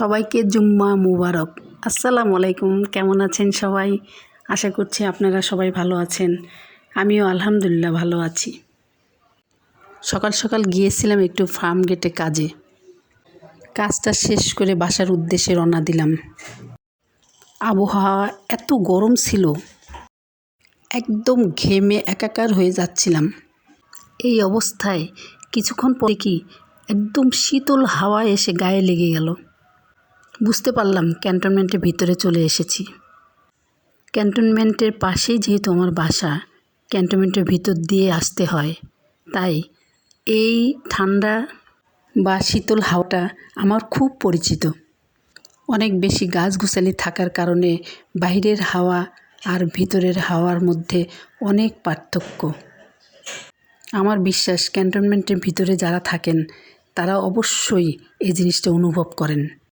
সবাইকে জুম্মা মুবারক। আসসালামু আলাইকুম, কেমন আছেন সবাই? আশা করছি আপনারা সবাই ভালো আছেন। আমিও আলহামদুলিল্লাহ ভালো আছি। সকাল সকাল গিয়েছিলাম একটু ফার্ম গেটে কাজে। কাজটা শেষ করে বাসার উদ্দেশ্যে রওনা দিলাম। আবহাওয়া এত গরম ছিল। একদম ঘেমে একাকার হয়ে যাচ্ছিলাম। এই অবস্থায় কিছুক্ষণ পরে কি একদম শীতল হাওয়া এসে গায়ে লেগে গেল। বুঝতে পারলাম ক্যান্টনমেন্টের ভিতরে চলে এসেছি। ক্যান্টনমেন্টের পাশেই যেহেতু আমার বাসা, ক্যান্টনমেন্টের ভিতর দিয়ে আসতে হয়। তাই এই ঠান্ডা বা শীতল হাওয়াটা আমার খুব পরিচিত। অনেক বেশি গাছগুছালি থাকার কারণে বাইরের হাওয়া আর ভিতরের হাওয়ার মধ্যে অনেক পার্থক্য। আমার বিশ্বাস ক্যান্টনমেন্টের ভিতরে যারা থাকেন, তারা অবশ্যই এই জিনিসটা অনুভব করেন।